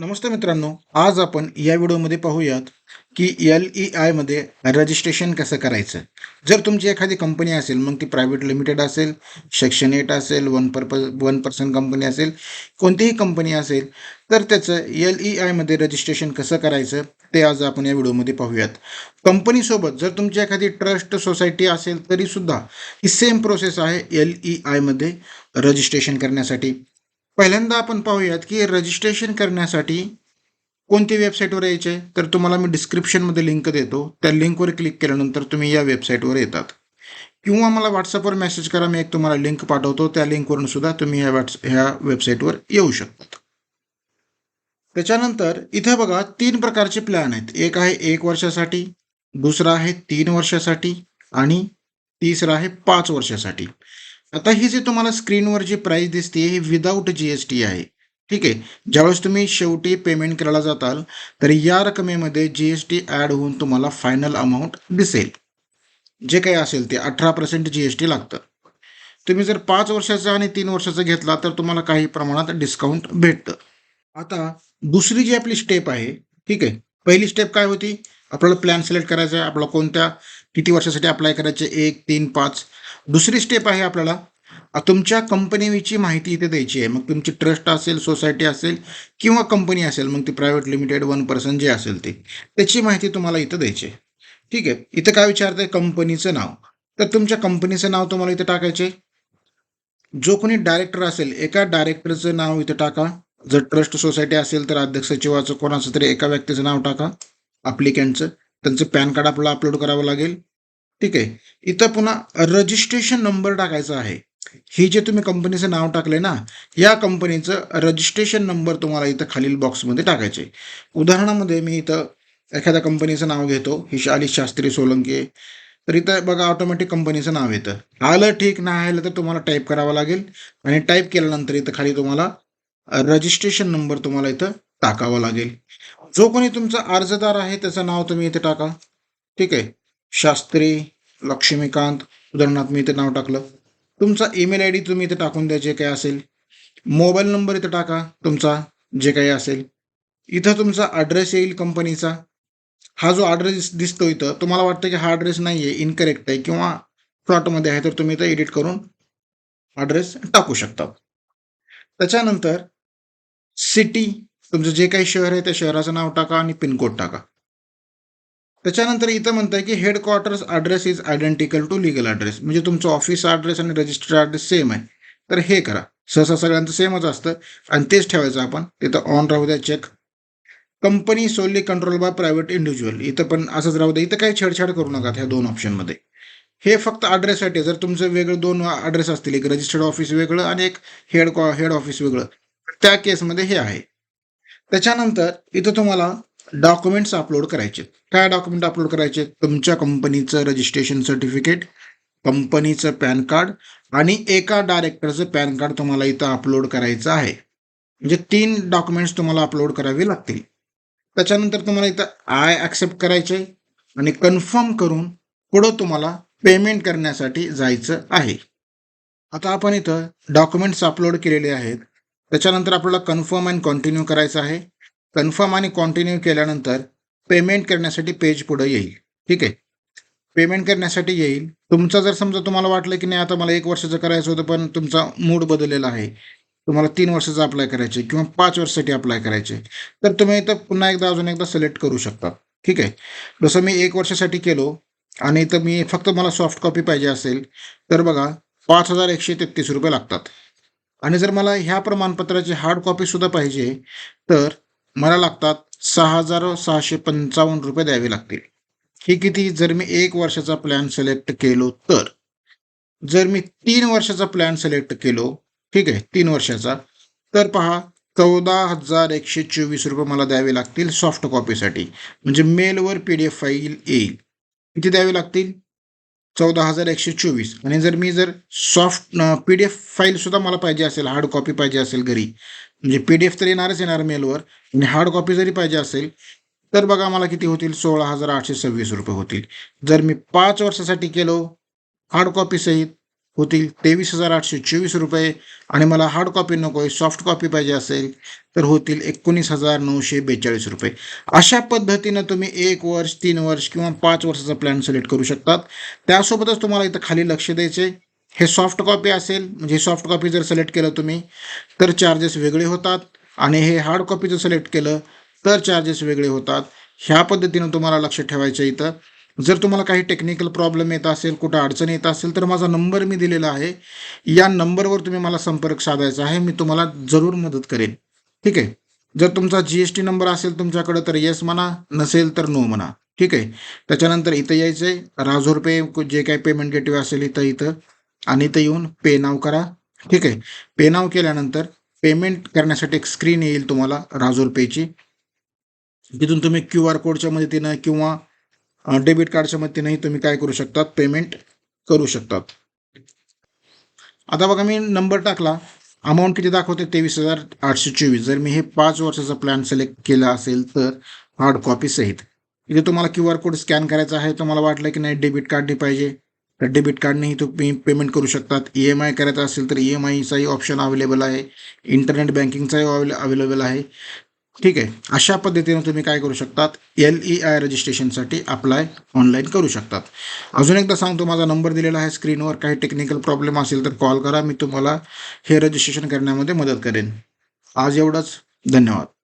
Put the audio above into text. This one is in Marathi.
नमस्ते मित्रांनो आज आपण या व्हिडिओमध्ये पाहूयात की एल ई आयमध्ये रजिस्ट्रेशन कसं करायचं. जर तुमची एखादी कंपनी असेल मग ती प्रायव्हेट लिमिटेड असेल सेक्शन एट असेल one purpose one person company असेल कोणतीही कंपनी असेल तर त्याचं एल ई आयमध्ये रजिस्ट्रेशन कसं करायचं ते आज आपण या व्हिडिओमध्ये पाहूयात. कंपनीसोबत जर तुमची एखादी ट्रस्ट सोसायटी असेल तरीसुद्धा ही सेम प्रोसेस आहे एल ई आयमध्ये रजिस्ट्रेशन करण्यासाठी. पहिल्यांदा आपण पाहूयात की रजिस्ट्रेशन करण्यासाठी कोणती वेबसाईटवर यायचे? तर तुम्हाला मी डिस्क्रिप्शनमध्ये लिंक देतो. त्या लिंकवर क्लिक केल्यानंतर तुम्ही या वेबसाईटवर येतात. किंवा मला व्हॉट्सअपवर मेसेज करा. मी एक तुम्हाला लिंक पाठवतो. त्या लिंकवरून सुद्धा तुम्ही ह्या व्हॉट्स ह्या वेबसाईटवर येऊ शकतात. त्याच्यानंतर इथे बघा तीन प्रकारचे प्लॅन आहेत. एक आहे एक वर्षासाठी दुसरा आहे तीन वर्षासाठी आणि तिसरा आहे पाच वर्षासाठी. आता ही जी तुम्हाला स्क्रीनवर जी प्राईस दिसते ही विदाऊट जी एस टी आहे. ठीक आहे? ज्यावेळेस तुम्ही शेवटी पेमेंट करायला जाताल तर या रकमेमध्ये जी एस टी ॲड होऊन तुम्हाला फायनल अमाऊंट दिसेल. जे काही असेल ते अठरा पर्सेंट जी एस टी लागतं. तुम्ही जर पाच वर्षाचा आणि तीन वर्षाचा घेतला तर तुम्हाला काही प्रमाणात डिस्काउंट भेटतं. आता दुसरी जी आपली स्टेप आहे ठीक आहे? पहिली स्टेप काय होती? आपल्याला प्लॅन सिलेक्ट करायचा आहे. आपल्याला कोणत्या किती वर्षासाठी अप्लाय करायचे? एक तीन पाच. दुसरी स्टेप आहे आपल्याला. तुमच्या कंपनीची माहिती इथे द्यायची आहे. मग तुमची ट्रस्ट असेल सोसायटी असेल किंवा कंपनी असेल मग ती प्रायव्हेट लिमिटेड वन पर्सन जे असेल ते त्याची माहिती तुम्हाला इथं द्यायची आहे. ठीक आहे? इथं काय विचारतंय? कंपनीचं नाव. तर तुमच्या कंपनीचं नाव तुम्हाला इथं टाकायचे जो कोणी डायरेक्टर असेल एका डायरेक्टरचं नाव इथं टाका. जर ट्रस्ट सोसायटी असेल तर अध्यक्ष सचिवाचं कोणाचं तरी एका व्यक्तीचं नाव टाका. अप्लिकंटचं त्यांचं पॅन कार्ड आपल्याला अपलोड करावं लागेल. ठीक आहे. इथं पुन्हा रजिस्ट्रेशन नंबर टाकायचा आहे. ही जे तुम्ही कंपनीचं नाव टाकले ना या कंपनीचं रजिस्ट्रेशन नंबर तुम्हाला इथं खालील बॉक्समध्ये टाकायचे. उदाहरणामध्ये मी इथं एखाद्या कंपनीचं नाव घेतो हिशाली शास्त्री सोलंकी तर इथं बघा ऑटोमॅटिक कंपनीचं नाव येतं. आलं ठीक नाही आलं तर तुम्हाला टाईप करावं लागेल. आणि टाईप केल्यानंतर इथं खाली तुम्हाला रजिस्ट्रेशन नंबर तुम्हाला इथं टाकावा लागेल. जो कोणी तुमचा अर्जदार आहे त्याचं नाव तुम्ही इथे टाका. ठीक आहे. शास्त्री लक्ष्मीकांत उदाहरणार्थ मी इथे नाव टाकलं. तुमचा ईमेल आय डी तुम्ही इथे टाकून द्या जे काही असेल. मोबाईल नंबर इथं टाका तुमचा जे काही असेल. इथं तुमचा ॲड्रेस येईल कंपनीचा हा जो ॲड्रेस दिसतो इथं तुम्हाला वाटतं की हा ॲड्रेस नाही आहे इनकरेक्ट आहे किंवा फ्लॉटमध्ये आहे तर तुम्ही इथं एडिट करून ॲड्रेस टाकू शकता. त्याच्यानंतर सिटी तुमचं जे काही शहर आहे त्या शहराचं नाव टाका आणि पिनकोड टाका. त्याच्यानंतर इथं म्हणतंय की headquarters address is identical to legal address म्हणजे तुमचं ऑफिस ॲड्रेस आणि रजिस्टर्ड ॲड्रेस सेम आहे. तर हे करा. सहसा सगळ्यांचं सेमच असतं. आणि तेच ठेवायचं आपण. तिथं ऑन राहू द्या check company solely control by private individual इथं पण असंच राहू द्या. इथं काही छेडछाड करू नका ह्या दोन ऑप्शनमध्ये हे फक्त ॲड्रेससाठी जर तुमचं वेगळं दोन ॲड्रेस असतील एक रजिस्टर्ड ऑफिस वेगळं आणि एक हेड हेड ऑफिस वेगळं. त्या केसमध्ये हे आहे. त्याच्यानंतर इथं तुम्हाला डॉक्युमेंट्स अपलोड करायचे. काय डॉक्युमेंट अपलोड करायचे? तुमच्या कंपनीचं रजिस्ट्रेशन सर्टिफिकेट कंपनीचं पॅन कार्ड आणि एका डायरेक्टरचं पॅन कार्ड तुम्हाला इथं अपलोड करायचं आहे. म्हणजे तीन डॉक्युमेंट्स तुम्हाला अपलोड करावे लागतील. त्याच्यानंतर तुम्हाला इथं आय ॲक्सेप्ट करायचे आणि कन्फर्म करून पुढं तुम्हाला पेमेंट करण्यासाठी जायचं आहे. आता आपण इथं डॉक्युमेंट्स अपलोड केलेले आहेत. त्याच्यानंतर आपल्याला कन्फर्म अँड कॉन्टिन्यू करायचं आहे. कन्फर्म आणि कॉन्टिन्यू केल्यानंतर पेमेंट करण्यासाठी पेज पुढं येईल. ठीक आहे? पेमेंट करण्यासाठी येईल. तुमचं जर समजा तुम्हाला वाटलं की नाही आता मला एक वर्षाचं करायचं होतं पण तुमचा मूड बदललेला आहे. तुम्हाला तीन वर्षाचं अप्लाय करायचे किंवा पाच वर्षासाठी अप्लाय करायचे तर तुम्ही इथं पुन्हा एकदा अजून एकदा सिलेक्ट करू शकता. ठीक आहे? जसं मी एक वर्षासाठी केलो आणि इथं मी फक्त मला सॉफ्ट कॉपी पाहिजे असेल तर बघा पाच हजार एकशे तेहतीस रुपये लागतात. आणि जर मला ह्या प्रमाणपत्राची हार्ड कॉपीसुद्धा पाहिजे तर मला लागतात सहा हजार सहाशे पंचावन्न रुपये द्यावे लागतील. हे किती? जर मी एक वर्षाचा प्लॅन सिलेक्ट केलो तर. जर मी तीन वर्षाचा प्लॅन सिलेक्ट केलो ठीक आहे तीन वर्षाचा तर पहा चौदा हजार एकशे चोवीस रुपये मला द्यावे लागतील सॉफ्ट कॉपीसाठी म्हणजे मेलवर पी डी एफ फाईल येईल. किती द्यावे लागतील? चौदा हजार एकशे चोवीस. आणि जर मी जर सॉफ्ट पी डी एफ फाईलसुद्धा मला पाहिजे असेल हार्ड कॉपी पाहिजे असेल घरी म्हणजे पी डी एफ तर येणारच येणार मेलवर आणि हार्ड कॉपी जरी पाहिजे असेल तर बघा मला किती होतील? सोळा हजार आठशे सव्वीस रुपये होतील. जर मी पाच वर्षासाठी केलो हार्ड कॉपी सहित होतील. तेवीस हजार आठशे चोवीस रुपये. आणि मला हार्ड कॉपी नको आहे सॉफ्ट कॉपी पाहिजे असेल तर होतील एकोणीस हजार नऊशे बेचाळीस रुपये. अशा पद्धतीनं तुम्ही एक वर्ष तीन वर्ष किंवा पाच वर्षाचा प्लॅन सिलेक्ट करू शकतात. त्यासोबतच तुम्हाला इथं खाली लक्ष द्यायचे हे सॉफ्ट कॉपी असेल म्हणजे सॉफ्ट कॉपी जर सिलेक्ट केलं तुम्ही तर चार्जेस वेगळे होतात. आणि हे हार्ड कॉपी जर सिलेक्ट केलं तर चार्जेस वेगळे होतात. ह्या पद्धतीनं तुम्हाला लक्ष ठेवायचं इथं. जर तुम्हाला काही टेक्निकल प्रॉब्लेम येत असेल कुठं अडचण येत असेल तर माझा नंबर मी दिलेला आहे. या नंबरवर तुम्ही मला संपर्क साधायचा आहे. मी तुम्हाला जरूर मदत करेन. ठीक आहे? जर तुमचा जी एस टी नंबर असेल तुमच्याकडं तर येस म्हणा. नसेल तर नो म्हणा. ठीक आहे? त्याच्यानंतर इथं यायचं आहे राजोर पे जे काही पेमेंट गेटवे असेल इथं इथं. आणि इथं येऊन पे नाव करा. ठीक आहे? पे नाव केल्यानंतर पेमेंट करण्यासाठी एक स्क्रीन येईल तुम्हाला राजोर पेची तिथून तुम्ही क्यू आर कोडच्या मदतीनं किंवा डेबिट कार्डच्या मदतीनेही तुम्ही काय करू शकतात? पेमेंट करू शकतात. आता बघा मी नंबर टाकला. अमाऊंट किती दाखवते? तेवीस हजार आठशे चोवीस. जर मी हे पाच वर्षाचा प्लॅन सिलेक्ट केला असेल तर हार्ड कॉपी सहित. इथे तुम्हाला क्यू आर कोड स्कॅन करायचा आहे. तुम्हाला वाटलं की नाही डेबिट कार्डने पाहिजे. तर डेबिट कार्डनेही तुम्ही पेमेंट करू शकतात. ई एम आय करायचा असेल तर ई एम आयचाही ऑप्शन अवेलेबल आहे. इंटरनेट बँकिंगचाही अवेले अवेलेबल आहे. ठीक आहे. अशा पद्धतीनं तुम्ही काय करू शकतात? एल ई आय रजिस्ट्रेशनसाठी अप्लाय ऑनलाईन करू शकतात. अजून एकदा सांगतो माझा नंबर दिलेला आहे स्क्रीनवर काही टेक्निकल प्रॉब्लेम असेल तर कॉल करा. मी तुम्हाला हे रजिस्ट्रेशन करण्यामध्ये मदत करेन. आज एवढंच. धन्यवाद.